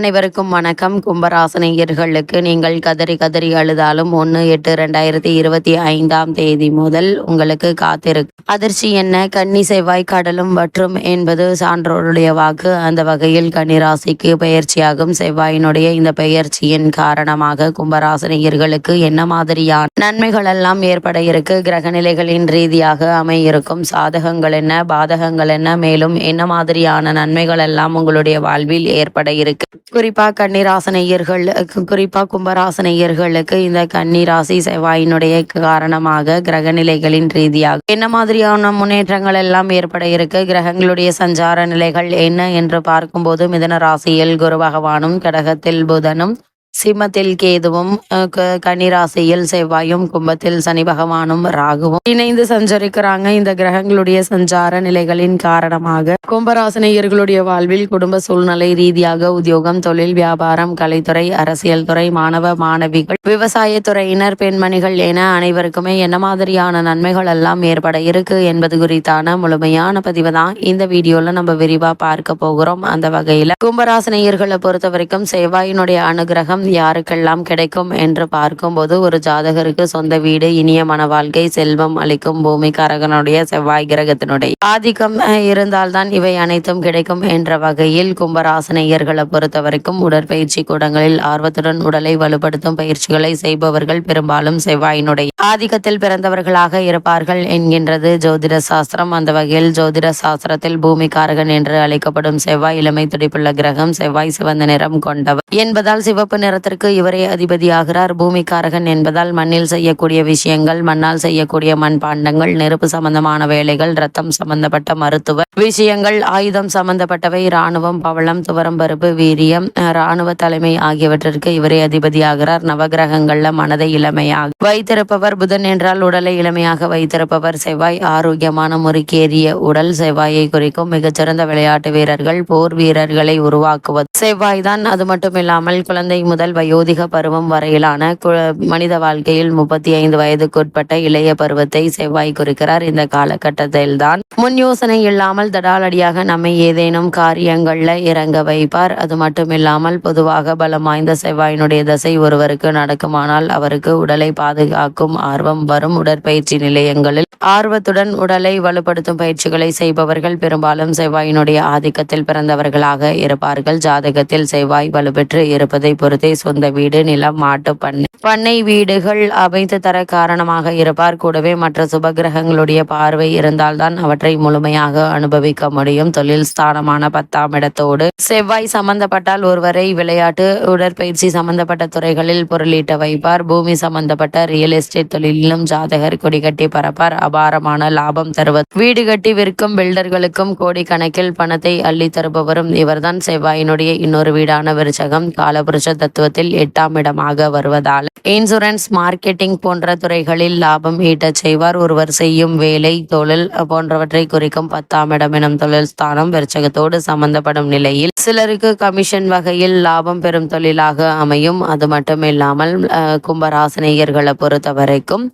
அனைவருக்கும் வணக்கம். கும்பராசனையர்களுக்கு நீங்கள் கதறி கதறி அழுதாலும் ஒன்று எட்டு ரெண்டாயிரத்தி இருபத்தி ஐந்தாம் தேதி முதல் உங்களுக்கு காத்திருக்கு. அதிர்ச்சி என்ன? கன்னி செவ்வாய் கடலும் வற்றும் என்பது சான்றோருடைய வாக்கு. அந்த வகையில் கன்னிராசிக்கு பெயர்ச்சியாகும் செவ்வாயினுடைய இந்த பெயர்ச்சியின் காரணமாக கும்பராசனையர்களுக்கு என்ன மாதிரியான நன்மைகள் எல்லாம் ஏற்பட இருக்கு? கிரகநிலைகளின் ரீதியாக அமையிருக்கும் சாதகங்கள் என்ன? பாதகங்கள் என்ன? மேலும் என்ன மாதிரியான நன்மைகள் எல்லாம் உங்களுடைய வாழ்வில் ஏற்பட இருக்கு? குறிப்பாக கன்னிராசனையர்கள் குறிப்பாக கும்பராசனையர்களுக்கு இந்த கன்னிராசி செவ்வாயினுடைய காரணமாக கிரகநிலைகளின் ரீதியாக என்ன மாதிரியான முன்னேற்றங்கள் எல்லாம் ஏற்பட இருக்கு? கிரகங்களுடைய சஞ்சார நிலைகள் என்ன என்று பார்க்கும்போது மிதன ராசியில் குரு பகவானும் கடகத்தில் புதனும் சிம்மத்தில் கேதுவும் அஹ், கன்னிராசியில் செவ்வாயும் கும்பத்தில் சனி பகவானும் ராகுவும் இணைந்து சஞ்சரிக்கிறாங்க. இந்த கிரகங்களுடைய சஞ்சார நிலைகளின் காரணமாக கும்பராசினியர்களுடைய வாழ்வில் குடும்ப சூழ்நிலை ரீதியாக உத்தியோகம் தொழில் வியாபாரம் கலைத்துறை அரசியல் துறை மாணவ மாணவிகள் விவசாய துறையினர் பெண்மணிகள் என அனைவருக்குமே என்ன மாதிரியான நன்மைகள் எல்லாம் ஏற்பட இருக்கு என்பது குறித்தான முழுமையான பதிவு தான் இந்த வீடியோல நம்ம விரிவா பார்க்க போகிறோம். அந்த வகையில கும்பராசினியர்களை பொறுத்த வரைக்கும் செவ்வாயினுடைய அனுகிரகம் யாருக்கெல்லாம் கிடைக்கும் என்று பார்க்கும்போது ஒரு ஜாதகருக்கு சொந்த வீடு இனிய மன வாழ்க்கை செல்வம் அளிக்கும் பூமிகாரகனுடைய செவ்வாய் கிரகத்தினுடைய ஆதிக்கம் இருந்தால்தான் இவை அனைத்தும் கிடைக்கும் என்ற வகையில் கும்பராசனையர்களை பொறுத்த வரைக்கும் உடற்பயிற்சி கூடங்களில் ஆர்வத்துடன் உடலை வலுப்படுத்தும் பயிற்சிகளை செய்பவர்கள் பெரும்பாலும் செவ்வாயினுடைய ஆதிக்கத்தில் பிறந்தவர்களாக இருப்பார்கள் என்கின்றது ஜோதிட சாஸ்திரம். அந்த வகையில் ஜோதிட சாஸ்திரத்தில் பூமிகாரகன் என்று அழைக்கப்படும் செவ்வாய் இளமை துடிப்புள்ள கிரகம் செவ்வாய் சிவந்த நிறம் கொண்டவர் என்பதால் சிவப்பு நிற நிறத்திற்கு இவரே அதிபதியாகிறார். பூமிக்காரகன் என்பதால் மண்ணில் செய்யக்கூடிய விஷயங்கள் மண்ணால் செய்யக்கூடிய மண்பாண்டங்கள் நெருப்பு சம்பந்தமான வேலைகள் ரத்தம் சம்பந்தப்பட்ட மருத்துவ விஷயங்கள் ஆயுதம் சம்பந்தப்பட்டவை இராணுவம் பவளம் துவரம் பருப்பு வீரியம் இராணுவ தலைமை ஆகியவற்றிற்கு இவரே அதிபதியாகிறார். நவகிரகங்கள்ல மனதை இளமையாக வைத்திருப்பவர் புதன் என்றால் உடலை இளமையாக வைத்திருப்பவர் செவ்வாய் ஆரோக்கியமான முறுக்கேறிய உடல் செவ்வாயை குறிக்கும் மிகச்சிறந்த விளையாட்டு வீரர்கள் போர் வீரர்களை உருவாக்குவது. செவ்வாய் தான் அது மட்டும் இல்லாமல் குழந்தை முதல் வயோதிக பருவம் வரையிலான கு- மனித வாழ்க்கையில் முப்பத்தி ஐந்து வயதுக்குட்பட்ட இளைய பருவத்தை செவ்வாய் குறிக்கிறார். இந்த காலகட்டத்தில் தான் முன் யோசனை இல்லாமல் தடாலடியாக நம்மை ஏதேனும் காரியங்கள்ல இறங்க வைப்பார். அது மட்டும் இல்லாமல் பொதுவாக பலம் வாய்ந்த செவ்வாயினுடைய தசை ஒருவருக்கு நடக்குமானால் அவருக்கு உடலை பாதுகாக்கும் ஆர்வம் வரும். உடற்பயிற்சி நிலையங்களில் ஆர்வத்துடன் உடலை வலுப்படுத்தும் பயிற்சிகளை செய்பவர்கள் பெரும்பாலும் செவ்வாயினுடைய ஆதிக்கத்தில் பிறந்தவர்களாக இருப்பார்கள். ஜாதகத்தில் செவ்வாய் வலுப்பெற்று இருப்பதை பொறுத்து சொந்த வீடு நிலம் மாட்டு பண்ணை பண்ணை வீடுகள் அமைத்து தர காரணமாக இருப்பார். கூடவே மற்ற சுபகிரகங்களுடைய பார்வை இருந்தால்தான் அவற்றை முழுமையாக அனுபவிக்க முடியும். தொழில் ஸ்தானமான பத்தாம் இடத்தோடு செவ்வாய் சம்பந்தப்பட்டால் ஒருவரை விளையாட்டு உடற்பயிற்சி சம்பந்தப்பட்ட துறைகளில் பொருளீட்ட வைப்பார். பூமி சம்பந்தப்பட்ட ரியல் எஸ்டேட் தொழிலிலும் ஜாதகர் கொடிகட்டி பரப்பார் அபாரமான லாபம் தருவது. வீடு கட்டி விற்கும் பில்டர்களுக்கும் கோடிக்கணக்கில் பணத்தை அள்ளி தருபவரும் இவர்தான். செவ்வாயினுடைய இன்னொரு வீடான விருச்சகம் காலபுருஷ மருத்துவத்தில் எட்டாம் இடமாக வருவதால் இன்சூரன்ஸ் மார்க்கெட்டிங் போன்ற துறைகளில் லாபம் ஈட்டச் செய்வார். ஒருவர் செய்யும் வேலை தொழில் போன்றவற்றை குறிக்கும் பத்தாம் இடம் எனும் தொழில் ஸ்தானம் விருச்சகத்தோடு சம்பந்தப்படும் நிலையில் சிலருக்கு கமிஷன் வகையில் லாபம் பெறும் தொழிலாக அமையும். அது மட்டுமில்லாமல் கும்பராசினியர்களை பொறுத்த வரைக்கும்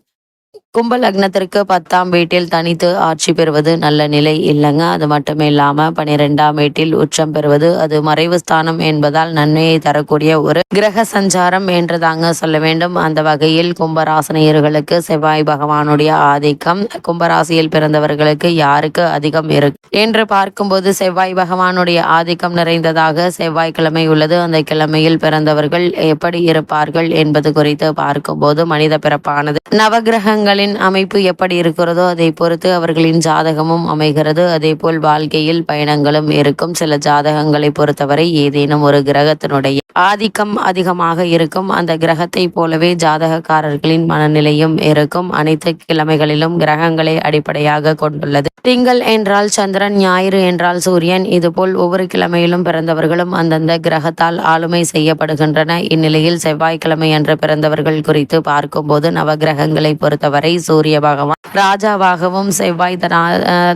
கும்ப லக்னத்திற்கு பத்தாம் வீட்டில் தனித்து ஆட்சி பெறுவது நல்ல நிலை இல்லைங்க. அது மட்டும் இல்லாம பனிரெண்டாம் வீட்டில் உச்சம் பெறுவது அது மறைவு ஸ்தானம் என்பதால் நன்மையை தரக்கூடிய ஒரு கிரக சஞ்சாரம் என்று தாங்க சொல்ல வேண்டும். அந்த வகையில் கும்பராசனியர்களுக்கு செவ்வாய் பகவானுடைய ஆதிக்கம். கும்பராசியில் பிறந்தவர்களுக்கு யாருக்கு அதிகம் இருக்கு என்று பார்க்கும்போது செவ்வாய் பகவானுடைய ஆதிக்கம் நிறைந்ததாக செவ்வாய்க்கிழமை உள்ளது. அந்த கிழமையில் பிறந்தவர்கள் எப்படி இருப்பார்கள் என்பது குறித்து பார்க்கும்போது மனித பிறப்பானது நவகிரகங்களின் அமைப்பு எப்படி இருக்கிறதோ அதை பொறுத்து அவர்களின் ஜாதகமும் அமைகிறது. அதே போல் வாழ்க்கையில் பயணங்களும் இருக்கும். சில ஜாதகங்களை பொறுத்தவரை ஏதேனும் ஒரு கிரகத்தினுடைய ஆதிக்கம் அதிகமாக இருக்கும். அந்த கிரகத்தை போலவே ஜாதகக்காரர்களின் மனநிலையும் இருக்கும். அனைத்து கிழமைகளிலும் கிரகங்களை அடிப்படையாக கொண்டுள்ளது. திங்கள் என்றால் சந்திரன் ஞாயிறு என்றால் சூரியன். இதுபோல் ஒவ்வொரு கிழமையிலும் பிறந்தவர்களும் அந்தந்த கிரகத்தால் ஆளுமை செய்யப்படுகின்றன. இந்நிலையில் செவ்வாய்க்கிழமை அன்று பிறந்தவர்கள் குறித்து பார்க்கும்போது நவகிரகங்களை பொறுத்தவரை சூரிய பகவான் ராஜாவாகவும் செவ்வாய்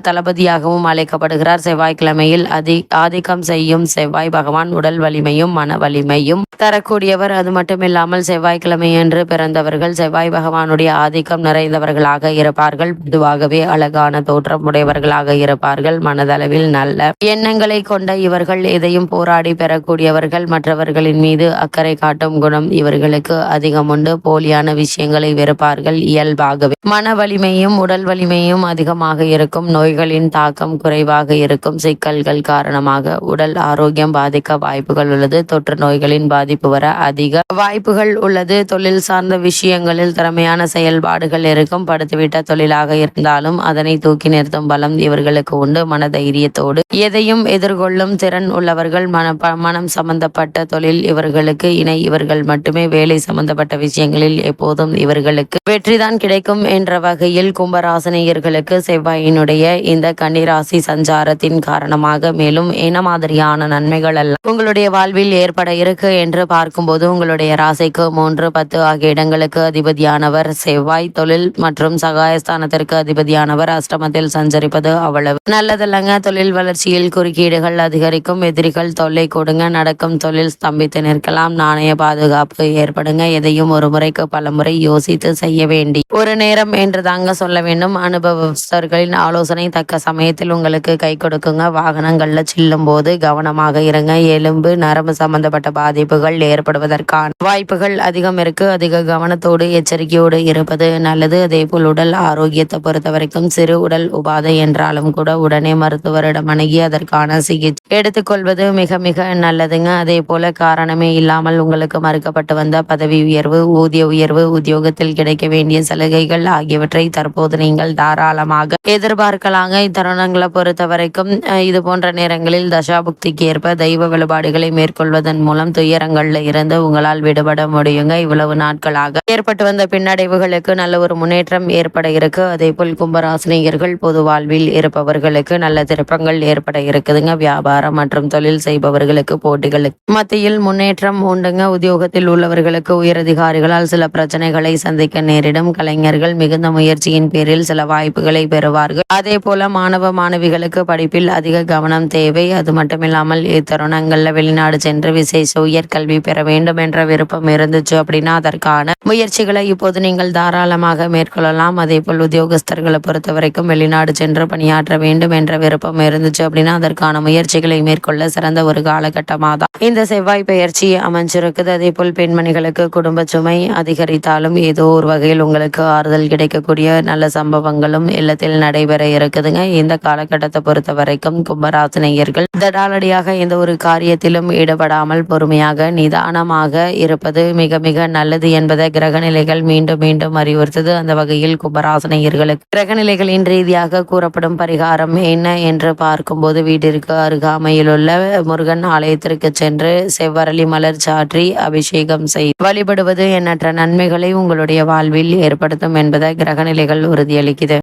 தளபதியாகவும் அழைக்கப்படுகிறார். செவ்வாய்க்கிழமையில் அதி ஆதிக்கம் செய்யும் செவ்வாய் பகவான் உடல் வலிமையும் மன வலிமையும் தரக்கூடியவர். அது மட்டுமில்லாமல் செவ்வாய்க்கிழமை என்று பிறந்தவர்கள் செவ்வாய் பகவானுடைய ஆதிக்கம் நிறைந்தவர்களாக இருப்பார்கள். பொதுவாகவே அழகான தோற்றம் உடையவர்களாக இருப்பார்கள். மனதளவில் நல்ல எண்ணங்களை கொண்ட இவர்கள் எதையும் போராடி பெறக்கூடியவர்கள் மற்றவர்களின் மீது அக்கறை காட்டும் குணம் இவர்களுக்கு அதிகம் உண்டு போலியான விஷயங்களை வெறுப்பார்கள். இயல்பாக ஆகவே மன வலிமையும் உடல் வலிமையும் அதிகமாக இருக்கும். நோய்களின் தாக்கம் குறைவாக இருக்கும். சிக்கல்கள் காரணமாக உடல் ஆரோக்கியம் பாதிக்க வாய்ப்புகள் உள்ளது. தொற்று நோய்களின் பாதிப்பு வர அதிக வாய்ப்புகள் உள்ளது. தொழில் சார்ந்த விஷயங்களில் திறமையான செயல்பாடுகள் இருக்கும். படுத்துவிட்ட தொழிலாக இருந்தாலும் அதனை தூக்கி நிறுத்தும் பலம் இவர்களுக்கு உண்டு. மன தைரியத்தோடு எதையும் எதிர்கொள்ளும் திறன் உள்ளவர்கள் மன ப- மனம் சம்பந்தப்பட்ட தொழில் இவர்களுக்கு இணை. இவர்கள் மட்டுமே வேலை சம்பந்தப்பட்ட விஷயங்களில் எப்போதும் இவர்களுக்கு வெற்றிதான் கிடைக்கும். என்ற வகையில் கும்பராசினியர்களுக்கு செவ்வாயினுடைய இந்த கன்னிராசி சஞ்சாரத்தின் காரணமாக மேலும் என்ன மாதிரியான நன்மைகள் எல்லாம் உங்களுடைய வாழ்வில் ஏற்பட இருக்கு என்று பார்க்கும்போது உங்களுடைய ராசிக்கு மூன்று பத்து ஆகிய இடங்களுக்கு அதிபதியானவர் செவ்வாய். தொழில் மற்றும் சகாயஸ்தானத்திற்கு அதிபதியானவர் அஷ்டமத்தில் சஞ்சரிப்பது அவ்வளவு. நல்லதல்லங்க தொழில் வளர்ச்சியில் குறுக்கீடுகள் அதிகரிக்கும். எதிரிகள் தொல்லை கொடுங்க நடக்கும் தொழில் ஸ்தம்பித்து நிற்கலாம். நாணய பாதுகாப்பு ஏற்படுங்க எதையும் ஒரு முறைக்கு பல முறை யோசித்து செய்ய வேண்டி. ஒரு நேரம் என்று தாங்க சொல்ல வேண்டும். அனுபவஸ்தர்களின் ஆலோசனை தக்க சமயத்தில் உங்களுக்கு கை கொடுக்குங்க. வாகனங்களில் செல்லும் போது கவனமாக இருங்க. எலும்பு நரம்பு சம்பந்தப்பட்ட பாதிப்புகள் ஏற்படுவதற்கான வாய்ப்புகள் அதிகம் இருக்கு. அதிக கவனத்தோடு எச்சரிக்கையோடு இருப்பது நல்லது. அதே போல் உடல் ஆரோக்கியத்தை பொறுத்த வரைக்கும் சிறு உடல் உபாதை என்றாலும் கூட உடனே மருத்துவரிடம் அணுகி அதற்கான சிகிச்சை எடுத்துக்கொள்வது மிக மிக நல்லதுங்க. அதே போல காரணமே இல்லாமல் உங்களுக்கு மறுக்கப்பட்டு வந்த பதவி உயர்வு ஊதிய உயர்வு உத்தியோகத்தில் கிடைக்க வேண்டிய சலுகைகள் ஆகியவற்றை தற்போது நீங்கள் தாராளமாக எதிர்பார்க்கலாங்க. இத்தருணங்களை பொறுத்த வரைக்கும் இது போன்ற நேரங்களில் தசாபுக்திக்கு ஏற்ப தெய்வ வழிபாடுகளை மேற்கொள்வதன் மூலம் துயரங்கள்ல இருந்து உங்களால் விடுபட முடியுங்க. இவ்வளவு நாட்களாக ஏற்பட்டு வந்த பின்னடைவுகளுக்கு நல்ல ஒரு முன்னேற்றம் ஏற்பட இருக்கு. அதே போல் கும்பராசினியர்கள் பொது வாழ்வில் இருப்பவர்களுக்கு நல்ல திருப்பங்கள் ஏற்பட இருக்குதுங்க. வியாபாரம் மற்றும் தொழில் செய்பவர்களுக்கு போட்டிகளுக்கு மத்தியில் முன்னேற்றம் உண்டுங்க. உத்தியோகத்தில் உள்ளவர்களுக்கு உயரதிகாரிகளால் சில பிரச்சனைகளை சந்திக்க நேரிடும். கலைஞர்கள் மிகுந்த முயற்சியின் பேரில் சில வாய்ப்புகளை பெறுவார்கள். அதே போல மாணவ மாணவிகளுக்கு படிப்பில் அதிக கவனம் தேவை. அது மட்டுமில்லாமல் இத்தருணங்கள்ல வெளிநாடு சென்று விசேஷ உயர்கல்வி பெற வேண்டும் என்ற விருப்பம் இருந்துச்சு அப்படின்னா அதற்கான முயற்சிகளை இப்போது நீங்கள் தாராளமாக மேற்கொள்ளலாம். அதே போல் உத்தியோகஸ்தர்களை பொறுத்த வரைக்கும் வெளிநாடு சென்று பணியாற்ற வேண்டும் என்ற விருப்பம் இருந்துச்சு அப்படின்னா அதற்கான முயற்சிகளை மேற்கொள்ள சிறந்த ஒரு காலகட்டமாக தான் இந்த செவ்வாய் பயிற்சி அமைஞ்சிருக்குது. அதே போல் பெண்மணிகளுக்கு குடும்ப சுமை அதிகரித்தாலும் ஏதோ ஒரு வகையில் உங்களுக்கு ஆறுதல் கிடைக்கக்கூடிய நல்ல சம்பவங்களும் இல்லத்தில் நடைபெற இருக்குதுங்க. இந்த காலகட்டத்தை பொறுத்த வரைக்கும் கும்பராசினியர்கள் தடாலடியாக எந்த ஒரு காரியத்திலும் ஈடுபடாமல் பொறுமையாக நிதானமாக இருப்பது மிக மிக நல்லது என்பதை கிரகநிலைகள் மீண்டும் மீண்டும் அறிவுறுத்தது. அந்த வகையில் கும்பராசினியர்களுக்கு கிரகநிலைகளின் ரீதியாக கூறப்படும் பரிகாரம் என்ன என்று பார்க்கும்போது வீட்டிற்கு அருகாமையில் உள்ள முருகன் ஆலயத்திற்கு சென்று செவ்வரளி மலர் சாற்றி அபிஷேகம் செய் வழிபடுவது எண்ணற்ற நன்மைகளை உங்களுடைய வாழ்வில் ஏற்படுத்தும் என்பதை கிரகநிலைகள் உறுதியளிக்குது.